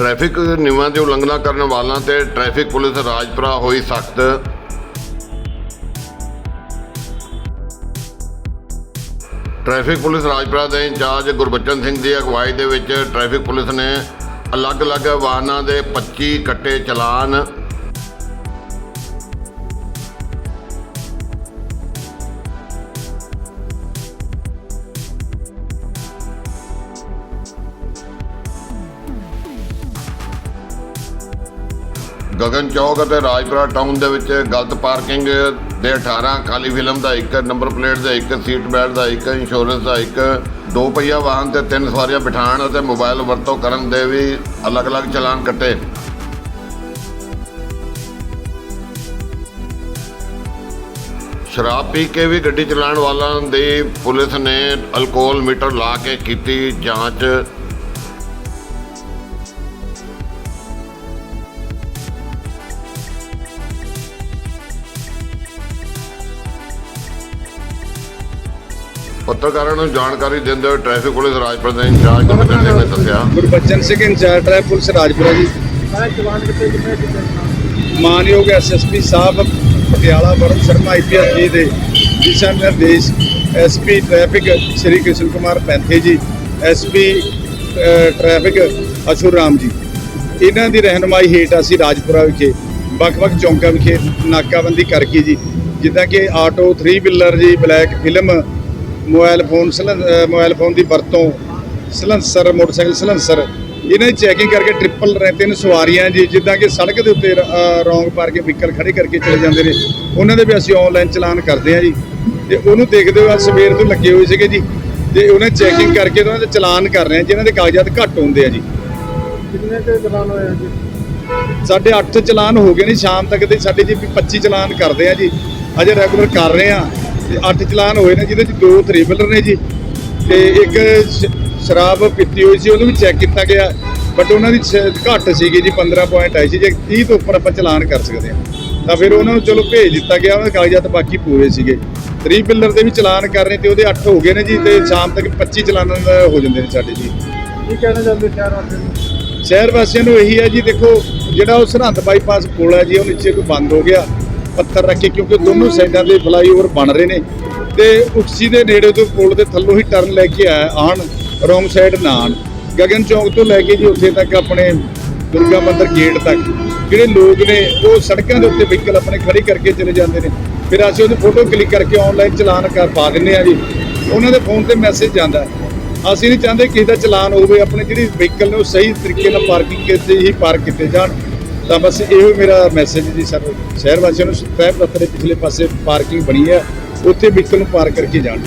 Traffic ਨਿਯਮਾਂ ਦੀ ਉਲੰਘਣਾ ਕਰਨ ਵਾਲਾਂ ਤੇ ਟ੍ਰੈਫਿਕ ਪੁਲਿਸ ਰਾਜਪੁਰਾ ਹੋਈ ਸਖਤ। ਟ੍ਰੈਫਿਕ ਪੁਲਿਸ ਰਾਜਪੁਰਾ ਦੇ ਇੰਚਾਰਜ ਗੁਰਬਚਨ ਸਿੰਘ ਦੀ ਅਗਵਾਈ ਦੇ ਵਿੱਚ ਟ੍ਰੈਫਿਕ ਪੁਲਿਸ ਨੇ ਅਲੱਗ-ਅਲੱਗ ਵਾਹਨਾਂ ਦੇ 25 ਕੱਟੇ ਚਲਾਨ ਗਗਨ ਚੌਕ ਅਤੇ ਰਾਜਪੁਰਾ ਟਾਊਨ ਦੇ ਵਿੱਚ ਗਲਤ ਪਾਰਕਿੰਗ ਦੇ 18 ਖਾਲੀ ਫਿਲਮ ਦਾ ਇੱਕ, ਨੰਬਰ ਪਲੇਟ ਦਾ ਇੱਕ, ਸੀਟ ਬੈਲਟ ਦਾ ਇੱਕ ਇੰਸ਼ੋਰੈਂਸ ਦਾ ਇੱਕ, ਦੋ ਪਹੀਆ ਵਾਹਨ ਤੇ ਤਿੰਨ ਸਵਾਰੀਆਂ ਬਿਠਾਉਣ ਅਤੇ ਮੋਬਾਈਲ ਵਰਤੋਂ ਕਰਨ ਦੇ ਵੀ ਅਲੱਗ-ਅਲੱਗ ਚਲਾਨ ਕੱਟੇ। ਸ਼ਰਾਬ ਪੀ ਕੇ ਵੀ ਗੱਡੀ ਚਲਾਉਣ ਵਾਲਿਆਂ ਦੀ ਪੁਲਿਸ ਨੇ ਅਲਕੋਹਲ ਮੀਟਰ ਲਾ ਕੇ ਕੀਤੀ ਜਾਂਚ। ਪੱਤਰਕਾਰਾਂ ਨੂੰ ਜਾਣਕਾਰੀ ਦਿੰਦੇ ਹੋਏ ਟ੍ਰੈਫਿਕ ਪੁਲਿਸ ਰਾਜਪੁਰ ਦੇ ਇੰਚਾਰਜ ਗੁਰਬਚਨ ਸਿੰਘ ਨੇ ਦੱਸਿਆ। Gurbachan Singh in-charge traffic police Rajpura ji. ਮਾਨਯੋਗ ਐਸਐਸਪੀ ਸਾਹਿਬ ਪਟਿਆਲਾ ਵਰੁਣ ਸ਼ਰਮਾ ਆਈਪੀਐਸ ਜੀ ਦੇ ਦਿਸ਼ਾ ਨਿਰਦੇਸ਼ SP traffic Shri Krishan Kumar Panthe ji SP traffic ਅਸ਼ੁਰ Ram ji. ਇਹਨਾਂ ਦੀ ਰਹਿਨਮਾਈ ਹੇਠ ਅਸੀਂ ਰਾਜਪੁਰਾ ਵਿਖੇ ਵੱਖ-ਵੱਖ ਚੌਂਕਾਂ ਵਿਖੇ ਨਾਕਾਬੰਦੀ ਕਰਕੇ ਜੀ, ਜਿੱਦਾਂ ਕਿ auto 3 wheeler ji, black film mobile phone mobile phone ਦੀ ਵਰਤੋਂ ਸਲੈਂਸਰ ਮੋਟਰਸਾਈਕਲ ਸਲੈਂਸਰ ਇਹਨਾਂ ਦੀ ਚੈਕਿੰਗ ਕਰਕੇ ਟ੍ਰਿਪਲ ਤਿੰਨ ਸਵਾਰੀਆਂ ਜੀ ਜਿੱਦਾਂ ਕਿ ਸੜਕ ਦੇ ਉੱਤੇ ਰੌਂਗ ਪਾਰਕਿੰਗ ਵਹੀਕਲ ਖੜੇ ਕਰਕੇ ਚਲੇ ਜਾਂਦੇ ਨੇ। ਉਹਨਾਂ ਦੇ ਵੀ ਅਸੀਂ ਆਨਲਾਈਨ ਚਲਾਨ ਕਰਦੇ ਹਾਂ ਜੀ। ਤੇ ਉਹਨੂੰ ਦੇਖਦੇ ਹੋਏ ਸਵੇਰ ਤੋਂ ਲੱਗੇ ਹੋਏ ਸੀਗੇ ਜੀ। ਤੇ ਉਹਨੇ ਚੈਕਿੰਗ ਕਰਕੇ ਤੇ ਉਹਨਾਂ ਦੇ ਚਲਾਨ ਕਰ ਰਹੇ ਆ ਜਿਨ੍ਹਾਂ ਦੇ ਕਾਗਜ਼ਾਤ ਘੱਟ ਹੁੰਦੇ ਆ ਜੀ। ਕਿੰਨੇ ਕੁ ਚਲਾਨ ਹੋਏ ਆ ਜੀ? ਸਾਡੇ 8 ਚਲਾਨ ਹੋ ਗਏ ਨੇ ਸ਼ਾਮ ਤੱਕ ਦੇ ਸਾਡੇ ਜੀ 25 ਚਲਾਨ ਕਰਦੇ ਆ ਜੀ। ਅਜੇ ਰੈਗੂਲਰ ਕਰ ਰਹੇ ਆ ਤੇ 8 ਚਲਾਨ ਹੋਏ ਨੇ ਜਿਹਦੇ ਚ ਦੋ 3 ਵੀਲਰ ਨੇ ਜੀ। ਤੇ ਇੱਕ ਸ਼ਰਾਬ ਪੀਤੀ ਹੋਈ ਸੀ ਉਹਨੂੰ ਵੀ ਚੈੱਕ ਕੀਤਾ ਗਿਆ। ਬਟ ਉਹਨਾਂ ਦੀ ਘੱਟ ਸੀਗੀ ਜੀ 15 ਪੁਆਇੰਟ ਆਈ ਸੀ। ਜੇ 30 ਤੋਂ ਉੱਪਰ ਆਪਾਂ ਚਲਾਨ ਕਰ ਸਕਦੇ ਆ ਤਾਂ ਫਿਰ ਉਹਨਾਂ ਨੂੰ ਚਲੋ ਭੇਜ ਦਿੱਤਾ ਗਿਆ ਉਹਨਾਂ ਦੇ ਕਾਗਜ਼ਾਤ ਬਾਕੀ ਪੂਰੇ ਸੀਗੇ। 3 ਵੀਲਰ ਦੇ ਵੀ ਚਲਾਨ ਕਰ ਰਹੇ ਤੇ ਉਹਦੇ 8 ਹੋ ਗਏ ਨੇ ਜੀ ਤੇ ਸ਼ਾਮ ਤੱਕ 25 ਚਲਾਨਾਂ ਹੋ ਜਾਂਦੇ ਨੇ ਸਾਡੇ ਜੀ। ਕੀ ਕਹਿਣਾ ਚਾਹੁੰਦੇ ਸ਼ਹਿਰ ਵਾਸੀਆਂ ਨੂੰ? ਸ਼ਹਿਰ ਵਾਸੀਆਂ ਨੂੰ ਇਹੀ ਹੈ ਜੀ ਦੇਖੋ ਜਿਹੜਾ ਉਹ ਸਰਹੰਦ ਬਾਈਪਾਸ ਪੁਲ ਹੈ ਜੀ ਉਹ ਨੀਚੇ ਤੋਂ ਬੰਦ ਹੋ ਗਿਆ। ਪੱਥਰ ਰੱਖੇ ਕਿਉਂਕਿ ਦੋਨੋਂ ਸਾਈਡਾਂ ਦੇ ਫਲਾਈਓਵਰ ਬਣ ਰਹੇ ਨੇ ਤੇ ਉਕਸੀ ਦੇ ਨੇੜੇ ਤੋਂ ਪੁਲ ਦੇ ਥੱਲੋਂ ਹੀ ਟਰਨ ਲੈ ਕੇ ਆਇਆ ਆਣ ਰੋਂਗ ਸਾਈਡ ਨਾ ਆਉਣ। ਗਗਨ ਚੌਕ ਤੋਂ ਲੈ ਕੇ ਜੀ ਉੱਥੇ ਤੱਕ ਆਪਣੇ ਦੁਰਗਾ ਮੰਦਰ ਗੇਟ ਤੱਕ। ਜਿਹੜੇ ਲੋਕ ਨੇ, ਉਹ ਸੜਕਾਂ ਦੇ ਉੱਤੇ ਵਹੀਕਲ ਆਪਣੇ ਖੜੀ ਕਰਕੇ ਚਲੇ ਜਾਂਦੇ ਨੇ। ਫਿਰ ਅਸੀਂ ਉਹਦੀ ਫੋਟੋ ਕਲਿੱਕ ਕਰਕੇ ਆਨਲਾਈਨ ਚਲਾਨ ਕਰ, ਪਾ ਦਿੰਦੇ ਆ ਜੀ। ਉਹਨਾਂ ਦੇ ਫੋਨ ਤੇ ਮੈਸੇਜ ਜਾਂਦਾ। ਅਸੀਂ ਨਹੀਂ ਚਾਹੁੰਦੇ ਕਿਸੇ ਦਾ ਚਲਾਨ ਹੋਵੇ, ਆਪਣੇ ਜਿਹੜੀ ਵਹੀਕਲ ਨੇ ਉਹ ਸਹੀ ਤਰੀਕੇ ਨਾਲ ਪਾਰਕਿੰਗ ਕੀਤੇ, ਹੀ ਪਾਰਕ ਕੀਤੇ ਜਾਣ। ਤਾਂ ਬਸ ਇਹੋ ਮੇਰਾ ਮੈਸੇਜ ਜੀ ਸਰ, ਸ਼ਹਿਰ ਵਾਸੀਆਂ ਨੂੰ ਸਹਿਬ ਦਫ਼ਤਰ ਦੇ ਪਿਛਲੇ ਪਾਸੇ ਪਾਰਕਿੰਗ ਬਣੀ ਆ, ਉੱਥੇ ਵਹੀਕਲ ਨੂੰ ਪਾਰਕ ਕਰਕੇ ਜਾਣ